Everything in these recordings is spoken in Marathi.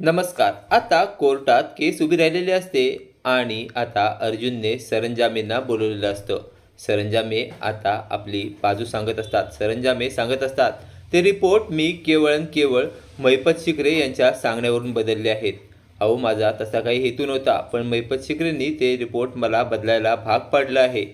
नमस्कार. आता कोर्टात केस उभी राहिलेली असते आणि आता अर्जुनने सरंजामेंना बोलवलेलं असतं. सरंजामे आता आपली बाजू सांगत असतात. सरंजामे सांगत असतात. ते रिपोर्ट मी केवळ आणि केवळ मैपत शिकरे यांच्या सांगण्यावरून बदलले आहेत. अहो माझा तसा काही हेतू नव्हता पण मैपत शिकरेंनी ते रिपोर्ट मला बदलायला भाग पाडलं आहे.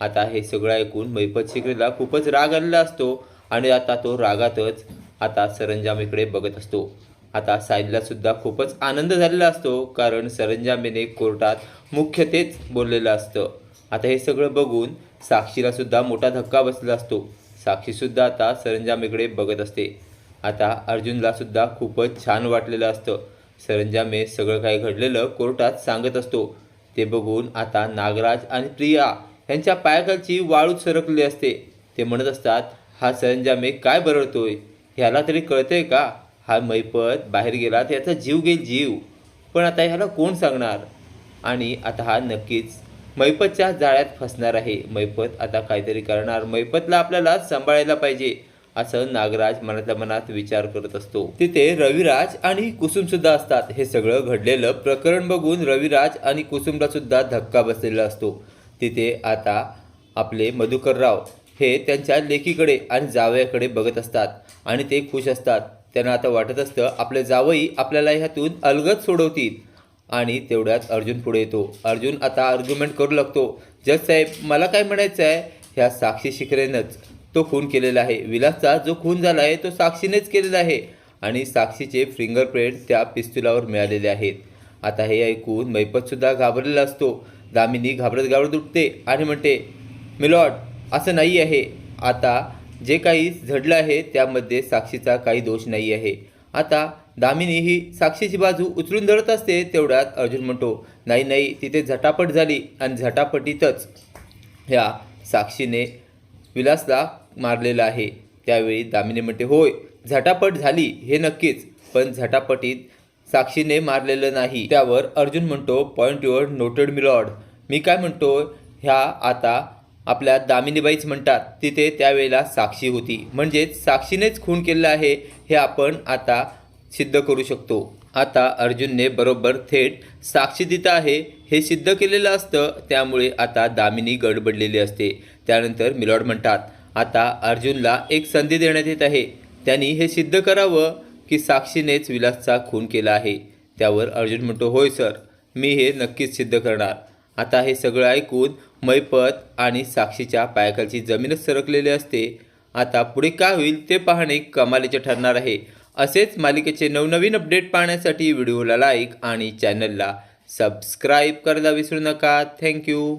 आता हे सगळं ऐकून मैपत शिकरेला खूपच राग आलेला असतो आणि आता तो रागातच आता सरंजामेकडे बघत असतो. आता साहिलला सुद्धा खूपच आनंद झालेला असतो कारण सरंजामेने कोर्टात मुख्य तेच बोललेलं असतं. आता हे सगळं बघून साक्षीला सुद्धा मोठा धक्का बसलेला असतो. साक्षीसुद्धा आता सरंजामेकडे बघत असते. आता अर्जुनला सुद्धा खूपच छान वाटलेलं असतं. सरंजामे सगळं काही घडलेलं कोर्टात सांगत असतो. ते बघून आता नागराज आणि प्रिया यांच्या पायाखालची वाळूच सरकली असते. ते म्हणत असतात हा सरंजामे काय बरळतोय ह्याला तरी कळतंय का? हा मैपत बाहेर गेला तर याचा जीव घेईल जीव. पण आता ह्याला कोण सांगणार? आणि आता हा नक्कीच मैपतच्या जाळ्यात फसणार आहे. मैपत आता काहीतरी करणार. मैपतला आपल्याला सांभाळायला पाहिजे असं नागराज मनातल्या मनात विचार करत असतो. तिथे रविराज आणि कुसुम सुद्धा असतात. हे सगळं घडलेलं प्रकरण बघून रविराज आणि कुसुमला सुद्धा धक्का बसलेला असतो. तिथे आता आपले मधुकरराव हे त्यांच्या लेकीकडे आणि जावयाकडे बघत असतात आणि ते खुश असतात. त्यांना आता वाटत असतं आपले जावई आपल्याला ह्यातून अलगद सोडवतील. आणि तेवढ्यात अर्जुन पुढे येतो. अर्जुन आता आर्ग्युमेंट करू लागतो. जज साहेब मला काय म्हणायचं आहे? ह्या साक्षी शिकरेनंच तो खून केलेला आहे. विलासचा जो खून झाला आहे तो साक्षीनेच केलेला आहे. आणि साक्षीचे फिंगरप्रिंट त्या पिस्तुलावर मिळालेले आहेत. आता हे ऐकून मैपतसुद्धा घाबरलेला असतो. दामिनी घाबरत घाबरत उठते आणि म्हणते मिलॉड असं नाही आहे. आता जे काही झडलं आहे त्यामध्ये साक्षीचा काही दोष नाही आहे. आता दामिनी ही साक्षीची बाजू उचलून धरत असते तेवढ्यात अर्जुन म्हणतो नाही नाही तिथे झटापट झाली आणि झटापटीतच ह्या साक्षीने विलासला मारलेला आहे. त्यावेळी दामिनी म्हणते होय झटापट झाली हे नक्कीच पण झटापटीत साक्षीने मारलेलं नाही. त्यावर अर्जुन म्हणतो पॉईंट युअर नोटेड मिलॉर्ड. मी काय म्हणतो ह्या आता आपल्या दामिनीबाईच म्हणतात तिथे त्यावेळेला साक्षी होती. म्हणजेच साक्षीनेच खून केलेला आहे हे आपण आता सिद्ध करू शकतो. आता अर्जुनने बरोबर थेट साक्षी तिथं आहे हे सिद्ध केलेलं असतं त्यामुळे आता दामिनी गडबडलेली असते. त्यानंतर मिलॉड म्हणतात आता अर्जुनला एक संधी देण्यात येत आहे. त्यांनी हे सिद्ध करावं की साक्षीनेच विलासचा खून केला आहे. त्यावर अर्जुन म्हणतो होय सर मी हे नक्कीच सिद्ध करणार. आता हे सगळं ऐकून मैपत आणि साक्षीच्या पायाखालची जमीनच सरकलेली असते. आता पुढे काय होईल ते पाहणे कमालीचे ठरणार आहे. असेच मालिकेचे नवनवीन अपडेट पाहण्यासाठी व्हिडिओला लाईक आणि चॅनलला सबस्क्राईब करायला विसरू नका. थँक्यू.